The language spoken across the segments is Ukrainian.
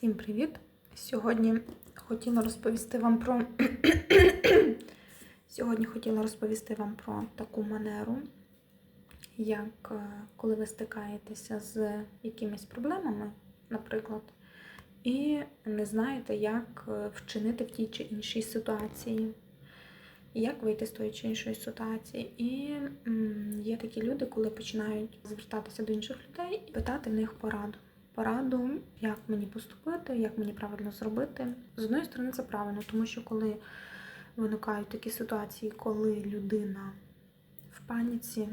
Всім привіт! Сьогодні хотіла розповісти вам про сьогодні хотіла розповісти вам про таку манеру, як е, коли ви стикаєтеся з якимись проблемами, наприклад, і не знаєте, як е, вчинити в тій чи іншій ситуації, як вийти з тої чи іншої ситуації. І є такі люди, коли починають звертатися до інших людей і питати в них пораду пораду, як мені поступити, як мені правильно зробити. З одної сторони, це правильно, тому що коли виникають такі ситуації, коли людина в паніці,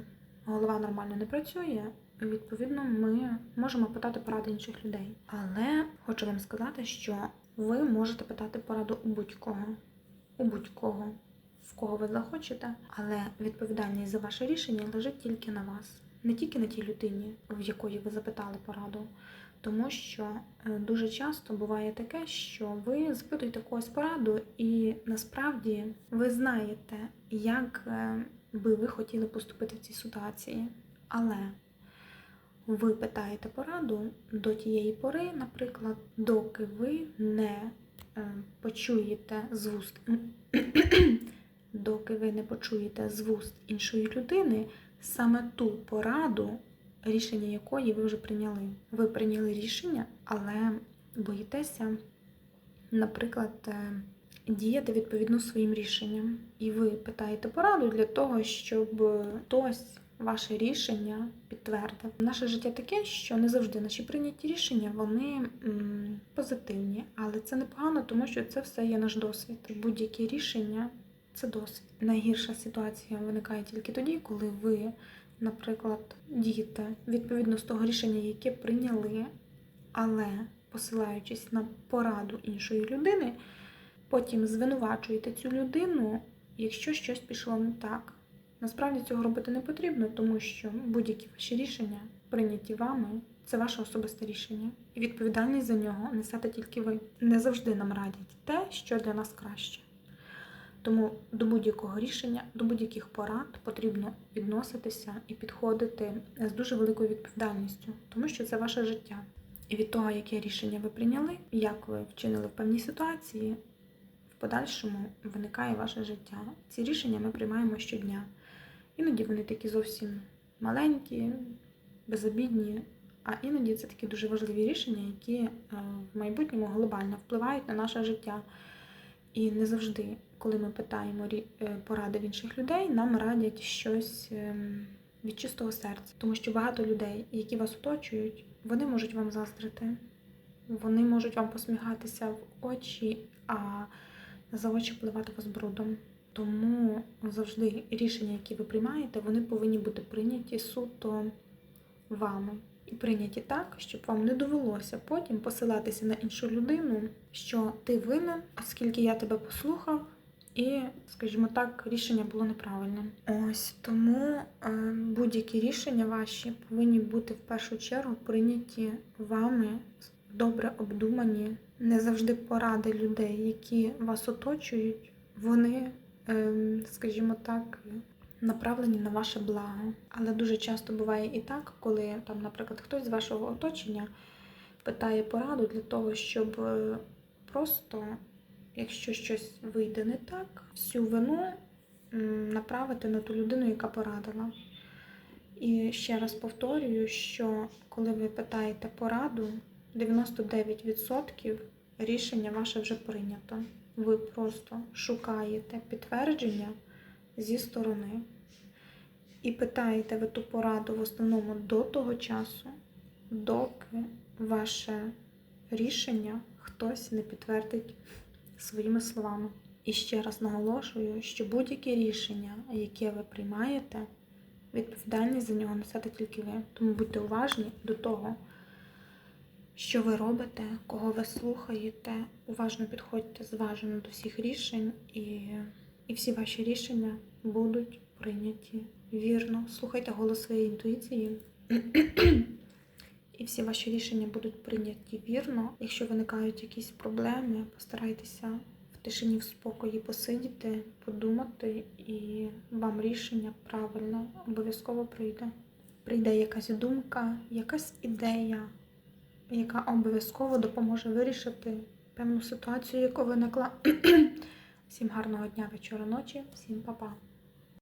голова нормально не працює, відповідно, ми можемо питати поради інших людей. Але хочу вам сказати, що ви можете питати пораду у будь-кого, у будь-кого, в кого ви захочете, але відповідальність за ваше рішення лежить тільки на вас. Не тільки на тій людині, в якої ви запитали пораду, тому що е, дуже часто буває таке, що ви запитуєте когось пораду, і насправді ви знаєте, як е, би ви хотіли поступити в цій ситуації. Але ви питаєте пораду до тієї пори, наприклад, доки ви не е, почуєте з вуст, доки ви не почуєте з вуст іншої людини саме ту пораду, рішення якої ви вже прийняли. Ви прийняли рішення, але боїтеся, наприклад, е, діяти відповідно своїм рішенням. І ви питаєте пораду для того, щоб хтось ваше рішення підтвердив. Наше життя таке, що не завжди наші прийняті рішення вони м, позитивні, але це непогано, тому що це все є наш досвід. Будь-які рішення це досвід. Найгірша ситуація виникає тільки тоді, коли ви наприклад, дієте відповідно з того рішення, яке прийняли, але посилаючись на пораду іншої людини, потім звинувачуєте цю людину, якщо щось пішло не так. Насправді цього робити не потрібно, тому що будь-які ваші рішення, прийняті вами, це ваше особисте рішення. І відповідальність за нього несете тільки ви. Не завжди нам радять те, що для нас краще. Тому до будь-якого рішення, до будь-яких порад потрібно відноситися і підходити з дуже великою відповідальністю, тому що це ваше життя. І від того, яке рішення ви прийняли, як ви вчинили в певній ситуації, в подальшому виникає ваше життя. Ці рішення ми приймаємо щодня. Іноді вони такі зовсім маленькі, безобідні, а іноді це такі дуже важливі рішення, які е, в майбутньому глобально впливають на наше життя. І не завжди коли ми питаємо е, поради в інших людей, нам радять щось ем, від чистого серця. Тому що багато людей, які вас оточують, вони можуть вам заздрити, вони можуть вам посміхатися в очі, а за очі впливати вас брудом. Тому завжди рішення, які ви приймаєте, вони повинні бути прийняті суто вами. І прийняті так, щоб вам не довелося потім посилатися на іншу людину, що ти винен, оскільки я тебе послухав, і, скажімо так, рішення було неправильним. Ось тому е, будь-які рішення ваші повинні бути в першу чергу прийняті вами, добре обдумані, не завжди поради людей, які вас оточують, вони, ем, скажімо так, направлені на ваше благо. Але дуже часто буває і так, коли там, наприклад, хтось з вашого оточення питає пораду для того, щоб е, просто якщо щось вийде не так, всю вину направити на ту людину, яка порадила. І ще раз повторюю, що коли ви питаєте пораду, 99% рішення ваше вже прийнято. Ви просто шукаєте підтвердження зі сторони і питаєте ви ту пораду в основному до того часу, доки ваше рішення хтось не підтвердить своїми словами. І ще раз наголошую, що будь-яке рішення, яке ви приймаєте, відповідальність за нього несете тільки ви. Тому будьте уважні до того, що ви робите, кого ви слухаєте, уважно підходьте зважено до всіх рішень, і, і всі ваші рішення будуть прийняті вірно. Слухайте голос своєї інтуїції. І всі ваші рішення будуть прийняті вірно. Якщо виникають якісь проблеми, постарайтеся в тишині в спокої посидіти, подумати, і вам рішення правильно обов'язково прийде. Прийде якась думка, якась ідея, яка обов'язково допоможе вирішити певну ситуацію, яка виникла. Всім гарного дня, вечора, ночі, всім па-па.